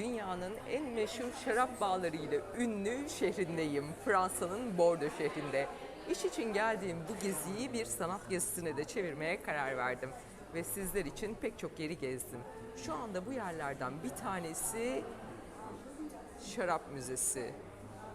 dünyanın en meşhur şarap bağlarıyla ünlü şehrindeyim. Fransa'nın Bordeaux şehrinde. İş için geldiğim bu geziyi bir sanat gezisine de çevirmeye karar verdim. Ve sizler için pek çok yeri gezdim. Şu anda bu yerlerden bir tanesi Şarap Müzesi.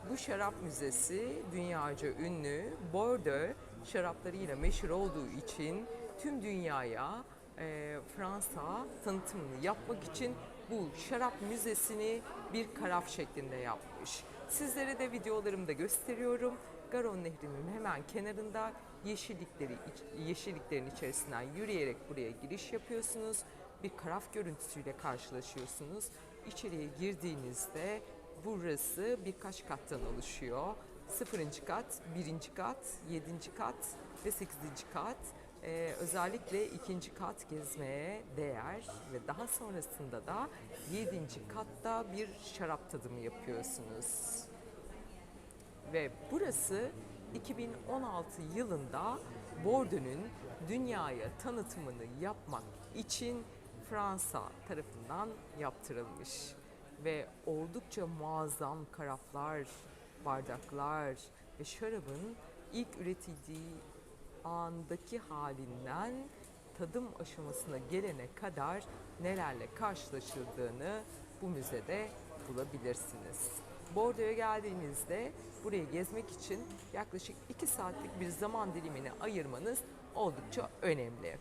Bu şarap müzesi dünyaca ünlü Bordeaux şaraplarıyla meşhur olduğu için tüm dünyaya e, Fransa tanıtımını yapmak için bu şarap müzesini bir karaf şeklinde yapmış. Sizlere de videolarımda gösteriyorum. Garon Nehri'nin hemen kenarında yeşillikleri yeşilliklerin içerisinden yürüyerek buraya giriş yapıyorsunuz. Bir karaf görüntüsüyle karşılaşıyorsunuz. İçeriye girdiğinizde Burası birkaç kattan oluşuyor. Sıfırıncı kat, birinci kat, yedinci kat ve sekizinci kat. Ee, özellikle ikinci kat gezmeye değer ve daha sonrasında da yedinci katta bir şarap tadımı yapıyorsunuz. Ve burası 2016 yılında Bordeaux'un dünyaya tanıtımını yapmak için Fransa tarafından yaptırılmış ve oldukça muazzam karaflar, bardaklar ve şarabın ilk üretildiği andaki halinden tadım aşamasına gelene kadar nelerle karşılaşıldığını bu müzede bulabilirsiniz. Bordeaux'a geldiğinizde burayı gezmek için yaklaşık 2 saatlik bir zaman dilimini ayırmanız oldukça önemli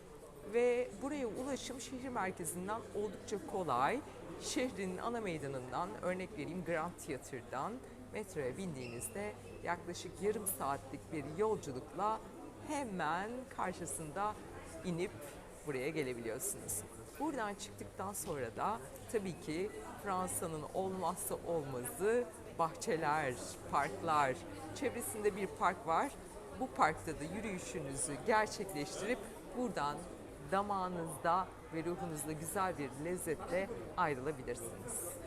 ve buraya ulaşım şehir merkezinden oldukça kolay. Şehrin ana meydanından örnek vereyim Grand Theatre'dan metroya bindiğinizde yaklaşık yarım saatlik bir yolculukla hemen karşısında inip buraya gelebiliyorsunuz. Buradan çıktıktan sonra da tabii ki Fransa'nın olmazsa olmazı bahçeler, parklar. Çevresinde bir park var. Bu parkta da yürüyüşünüzü gerçekleştirip buradan damağınızda ve ruhunuzda güzel bir lezzetle ayrılabilirsiniz.